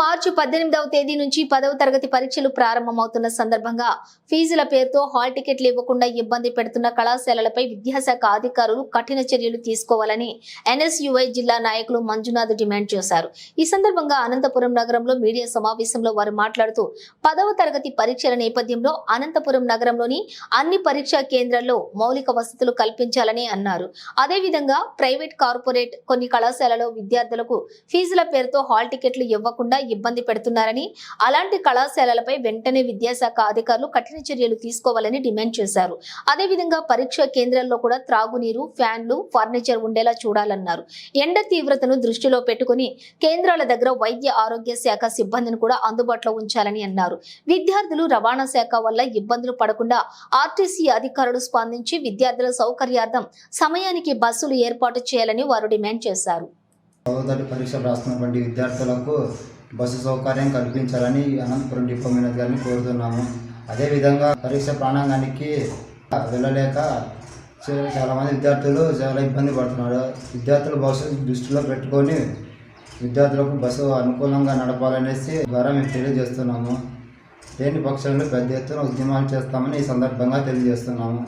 మార్చి పద్దెనిమిదవ తేదీ నుంచి పదవ తరగతి పరీక్షలు ప్రారంభమవుతున్న సందర్భంగా ఫీజుల పేరుతో హాల్ టికెట్లు ఇవ్వకుండా ఇబ్బంది పెడుతున్న కళాశాలలపై విద్యాశాఖ అధికారులు కఠిన చర్యలు తీసుకోవాలని ఎన్ఎస్యుఐ జిల్లా నాయకులు మంజునాథ్ డిమాండ్ చేశారు. ఈ సందర్భంగా అనంతపురం నగరంలో మీడియా సమావేశంలో వారు మాట్లాడుతూ పదవ తరగతి పరీక్షల నేపథ్యంలో అనంతపురం నగరంలోని అన్ని పరీక్షా కేంద్రాల్లో మౌలిక వసతులు కల్పించాలని అన్నారు. అదేవిధంగా ప్రైవేట్ కార్పొరేట్ కొన్ని కళాశాలలో విద్యార్థులకు ఫీజుల పేరుతో హాల్ టికెట్లు ఇవ్వకుండా ఇబ్బంది పెడుతున్నారని అలాంటి కళాశాలలపై వెంటనే విద్యాశాఖ అధికారులు కఠిన చర్యలు తీసుకోవాలని డిమాండ్ చేశారు. అదేవిధంగా పరీక్ష కేంద్రాల్లో కూడా త్రాగునీరు ఫ్యాన్లు ఫర్నిచర్ ఉండేలా చూడాలన్నారు. ఎండ తీవ్రతను దృష్టిలో పెట్టుకుని కేంద్రాల దగ్గర వైద్య ఆరోగ్య శాఖ సిబ్బందిని కూడా అందుబాటులో ఉంచాలని అన్నారు. విద్యార్థులు రవాణా శాఖ వల్ల ఇబ్బందులు పడకుండా ఆర్టీసీ అధికారులు స్పందించి విద్యార్థుల సౌకర్యార్థం సమయానికి బస్సులు ఏర్పాటు చేయాలని వారు డిమాండ్ చేశారు. పరీక్ష రాస్తున్నటువంటి విద్యార్థులకు బస్సు సౌకర్యం కల్పించాలని అనంతపురం డిపో మేనేజర్ గారిని కోరుతున్నాము. అదేవిధంగా పరీక్ష ప్రాణాంగానికి వెళ్ళలేక చాలామంది విద్యార్థులు చాలా ఇబ్బంది పడుతున్నారు. విద్యార్థుల భవిష్యత్తు దృష్టిలో పెట్టుకొని విద్యార్థులకు బస్సు అనుకూలంగా నడపాలనేసి ద్వారా మేము తెలియజేస్తున్నాము. లేని పక్షంలో పెద్ద ఎత్తున ఉద్యమాలు చేస్తామని ఈ సందర్భంగా తెలియజేస్తున్నాము.